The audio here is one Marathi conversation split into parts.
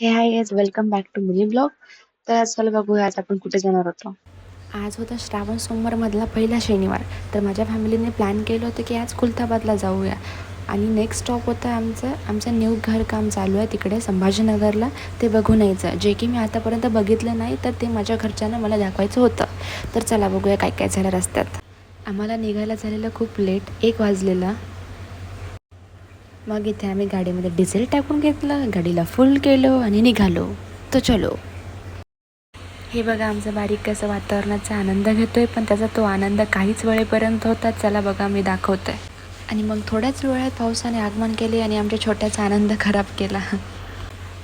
Hey hi age welcome back to mini blog तर आज चला बघूया आज आपण कुठे जाणार होतो? आज होता श्रावण सोमवारमधला पहिला शनिवार. तर माझ्या फॅमिलीने प्लॅन केलं होतं की आज खुलताबादला जाऊया. आणि नेक्स्ट स्टॉप होता आमचं आमचं न्यू घरकाम चालू आहे तिकडे संभाजीनगरला. ते बघून यायचं. जे की मी आतापर्यंत बघितलं नाही तर ते माझ्या घरच्यांना मला दाखवायचं होतं. तर चला बघूया काय काय झालं रस्त्यात. आम्हाला निघायला झालेलं खूप लेट एक वाजलेलं. मग इथे आम्ही गाडीमध्ये डिझेल टाकून घेतलं गाडीला फुल केलं आणि निघालो. तर चलो. हे बघा आमचं बारीक कसं वातावरणाचा आनंद घेतोय पण त्याचा तो आनंद काहीच वेळेपर्यंत होता. चला बघा मी दाखवतोय. आणि मग थोड्याच वेळात पावसाने आगमन केले आणि आमच्या छोट्याचा आनंद खराब केला.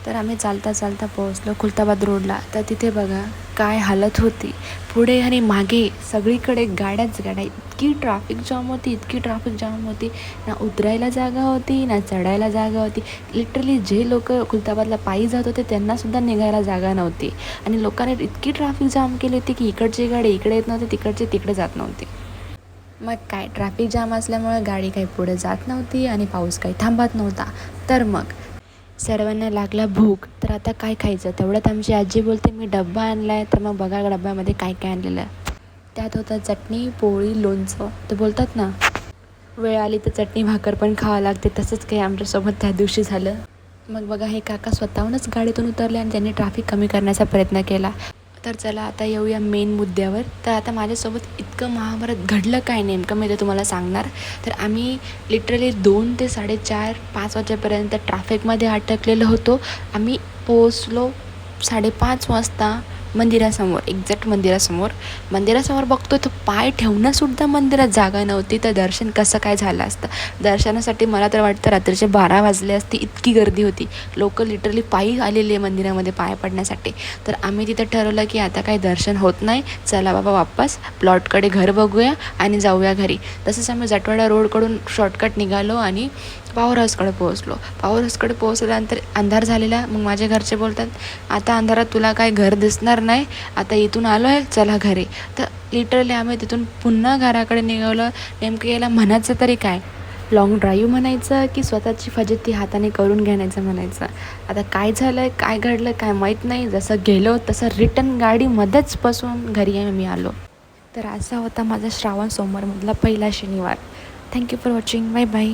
तर आम्ही चालता चालता पोहोचलो खुलताबाद रोडला. तर तिथे बघा काय हालत होती. पुढे आणि मागे सगळीकडे गाड्याच गाड्या. इतकी ट्रॅफिक जाम होती इतकी ट्रॅफिक जाम होती. ना उतरायला जागा होती ना चढायला जागा होती. लिटरली जे लोक खुलताबादला पायी जात होते त्यांनासुद्धा निघायला जागा नव्हती. आणि लोकांनी इतकी ट्रॅफिक जाम केली होती की इकडची गाडी इकडे येत नव्हती तिकडची तिकडे जात नव्हती. मग काय? ट्रॅफिक जाम असल्यामुळे गाडी काही पुढे जात नव्हती आणि पाऊस काही थांबत नव्हता. तर मग सर्वांना लागला भूक. तर आता काय खायचं? तेवढ्यात आमची आजी बोलते मी डब्बा आणला आहे तर मग बघा डब्यामध्ये काय काय आणलेलं आहे. त्यात होतं चटणी पोळी लोणचं. तर बोलतात ना वेळ आली तर चटणी भाकर पण खावं लागते. तसंच काही आमच्यासोबत त्या दिवशी झालं. मग बघा हे काका स्वतःहूनच गाडीतून उतरले आणि त्यांनी ट्रॅफिक कमी करण्याचा प्रयत्न केला. तर चला आता येऊया मेन मुद्द्यावर. तर आता माझ्यासोबत इतकं महाभारत घडलं काय नेमकं मी ते तुम्हाला सांगणार. तर आम्ही लिटरली दोन ते साडेचार पाच वाजेपर्यंत ट्रॅफिकमध्ये अटकलेलो होतो. आम्ही पोचलो साडेपाच वाजता. मंदिरासमोर एक्झॅक्ट मंदिरासमोर. मंदिरासमोर बघतो तर पाय ठेवण्यासुद्धा मंदिरात जागा नव्हती. तर दर्शन कसं काय झालं असतं? दर्शनासाठी मला तर वाटतं रात्रीचे बारा वाजले असते इतकी गर्दी होती. लोक लिटरली पायी आलेली आहे मंदिरामध्ये पाय पडण्यासाठी. तर आम्ही तिथं ठरवलं की आता काही दर्शन होत नाही. चला बाबा वापस प्लॉटकडे घर बघूया आणि जाऊया घरी. तसंच आम्ही जटवाडा रोडकडून शॉर्टकट निघालो आणि पॉवर हाऊसकडे पोहोचलो. पॉवर हाऊसकडे पोहोचल्यानंतर अंधार झालेला मग माझे घरचे बोलतात आता अंधारात तुला काय घर दिसणार नाही आता इथून आलो आहे चला घरी. तर लिटरली आम्ही तिथून पुन्हा घराकडे निघालो. नेमकं याला म्हणायचं तरी काय? लाँग ड्राईव्ह म्हणायचं की स्वतःची फजिती हाताने करून घेण्याचं म्हणायचं? आता काय झालं आहे काय घडलं काय माहीत नाही. जसं गेलो तसं रिटर्न गाडीमध्येच बसून घरी आम्ही आलो. तर असा होता माझा श्रावण सोमवारमधला पहिला शनिवार. Thank you for watching bye bye